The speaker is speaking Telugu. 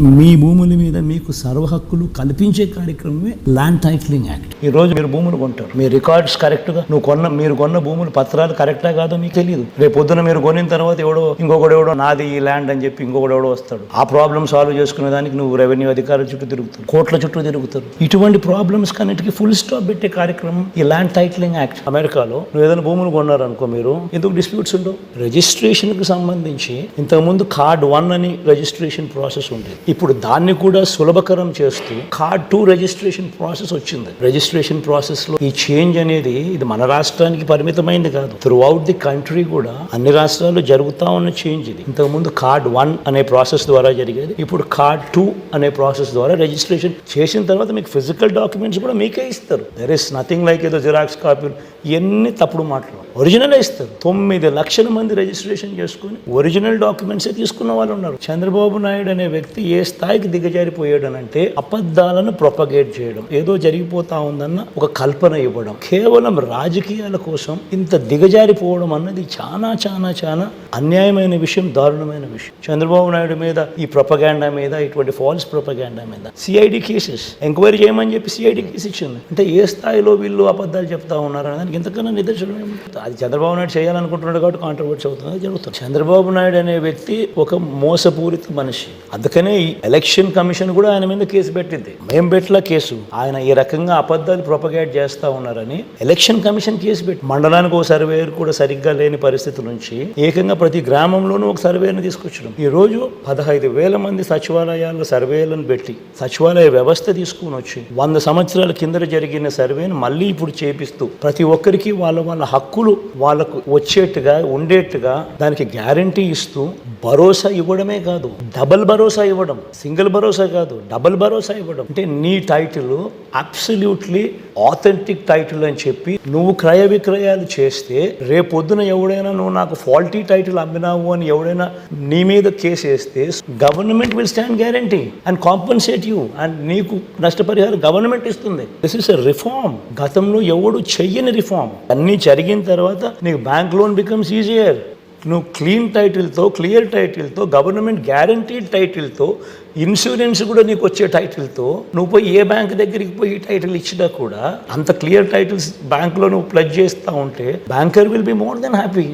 మీ భూముల మీద మీకు సర్వహక్కులు కల్పించే కార్యక్రమమే ల్యాండ్ టైటిలింగ్ యాక్ట్ ఈ రోజు మీరు భూములు కొంటారు. మీ రికార్డ్స్ కరెక్ట్గా. నువ్వు కొన్న మీరు కొన్న భూములు పత్రాలు కరెక్టా కాదో మీకు తెలియదు రేపు పొద్దున మీరు కొనిన తర్వాత ఎవడో ఇంకొకడు ఎవడో నాది ఈ ల్యాండ్ అని చెప్పి ఇంకొకడు ఎవడో వస్తాడు. ఆ ప్రాబ్లమ్ సాల్వ్ చేసుకునే దానికి నువ్వు రెవెన్యూ అధికారుల చుట్టూ తిరుగుతారు కోట్ల చుట్టూ తిరుగుతారు ఇటువంటి ప్రాబ్లమ్స్ కన్నిటికీ ఫుల్ స్టాప్ పెట్టే కార్యక్రమం ఈ ల్యాండ్ టైటిలింగ్ యాక్ట్ అమెరికాలో నువ్వు ఏదైనా భూములు కొన్నారనుకో మీరు ఎందుకు డిస్ప్యూట్స్ ఉండవు? రిజిస్ట్రేషన్కు సంబంధించి ఇంతకుముందు కార్డ్ వన్ అని రిజిస్ట్రేషన్ ప్రాసెస్ ఉండేది. ఇప్పుడు దాన్ని కూడా సులభకరం చేస్తూ కార్డ్ టూ రిజిస్ట్రేషన్ ప్రాసెస్ వచ్చింది. రిజిస్ట్రేషన్ ప్రాసెస్లో ఈ చేంజ్ అనేది ఇది మన రాష్ట్రానికి పరిమితమైంది కాదు. త్రూ అవుట్ ది కంట్రీ కూడా అన్ని రాష్ట్రాల్లో జరుగుతా ఉన్న చేంజ్ ఇది. ఇంతకుముందు కార్డ్ వన్ అనే ప్రాసెస్ ద్వారా జరిగేది. ఇప్పుడు కార్డ్ టూ అనే ప్రాసెస్ ద్వారా రిజిస్ట్రేషన్ చేసిన తర్వాత మీకు ఫిజికల్ డాక్యుమెంట్స్ కూడా మీకే ఇస్తారు. దెర్ ఇస్ నథింగ్ లైక్ ఏదో జిరాక్స్ కాపీలు ఇవన్నీ తప్పుడు మాటలు. ఒరిజినల్ ఇస్తారు. తొమ్మిది లక్షల మంది రిజిస్ట్రేషన్ చేసుకుని ఒరిజినల్ డాక్యుమెంట్సే తీసుకున్న వాళ్ళు ఉన్నారు. చంద్రబాబు నాయుడు అనే వ్యక్తి ఏ ఏ స్థాయికి దిగజారిపోయాడు అని అంటే అబద్ధాలను ప్రొపగేట్ చేయడం ఏదో జరిగిపోతా ఉందన్న ఒక కల్పన ఇవ్వడం కేవలం రాజకీయాల కోసం ఇంత దిగజారిపోవడం అన్నది చాలా చాలా చాలా అన్యాయమైన విషయం దారుణమైన విషయం. చంద్రబాబు నాయుడు మీద ఈ ప్రొపగాండా మీద ఇటువంటి ఫాల్స్ ప్రొపగాండా మీద సిఐడి కేసెస్ ఎంక్వైరీ చేయమని చెప్పి సిఐడి కేసు ఇచ్చింది. అంటే ఏ స్థాయిలో వీళ్ళు అబద్ధాలు చెప్తా ఉన్నారు దానికి ఇంతకన్నా నిదర్శనం అది చంద్రబాబు నాయుడు చేయాలనుకుంటున్నాడు కాబట్టి కాంట్రవర్సీ అవుతుంది జరుగుతుంది. చంద్రబాబు నాయుడు అనే వ్యక్తి ఒక మోసపూరిత మనిషి. అందుకనే ఈ ఎలక్షన్ కమిషన్ కూడా ఆయన మీద కేసు పెట్టింది. మేం పెట్టలా కేసు. ఆయన ఈ రకంగా అబద్ధాలు ప్రొపగేట్ చేస్తా ఉన్నారని ఎలక్షన్ కమిషన్ కేసు పెట్టి మండలానికి ఒక సర్వేయర్ కూడా సరిగ్గా లేని పరిస్థితి నుంచి ఏకంగా ప్రతి గ్రామంలోనూ ఒక సర్వేని తీసుకొచ్చడం ఈ రోజు పదహైదు వేల మంది సచివాలయాల్లో సర్వేలను పెట్టి సచివాలయ వ్యవస్థ తీసుకుని వచ్చి వంద సంవత్సరాల కింద జరిగిన సర్వేను మళ్ళీ ఇప్పుడు చేపిస్తూ ప్రతి ఒక్కరికి వాళ్ళ వాళ్ళ హక్కులు వాళ్ళకు వచ్చేట్టుగా ఉండేట్టుగా దానికి గ్యారంటీ ఇస్తూ భరోసా ఇవ్వడమే కాదు డబల్ భరోసా ఇవ్వడం. సింగిల్ భరోసా కాదు డబల్ భరోసా ఇవ్వడం. అంటే నీ టైటిల్ అబ్సల్యూట్లీ ఆథెంటిక్ టైటిల్ అని చెప్పి నువ్వు క్రయ విక్రయాలు చేస్తే రేపొద్దున ఎవడైనా నువ్వు నాకు ఫాల్టీ టైటిల్ అమ్మినావు అని ఎవడైనా నీ మీద కేసు వేస్తే government will stand guarantee and compensate you. And నీకు నష్టపరిహారం గవర్నమెంట్ ఇస్తుంది. దిస్ ఇస్ ఎ రిఫార్మ్ గతంలో ఎవడు చెయ్యని రిఫార్మ్ అన్నీ జరిగిన తర్వాత నీకు బ్యాంక్ లోన్ బికమ్స్ ఈజియర్ నువ్వు క్లీన్ టైటిల్తో క్లియర్ టైటిల్తో గవర్నమెంట్ గ్యారంటీడ్ టైటిల్తో ఇన్సూరెన్స్ కూడా నీకు వచ్చే టైటిల్తో నువ్వు పోయి ఏ బ్యాంక్ దగ్గరికి పోయి టైటిల్ ఇచ్చినా కూడా అంత క్లియర్ టైటిల్స్ బ్యాంక్లో నువ్వు ప్లజ్ చేస్తూ ఉంటే banker will be more than happy.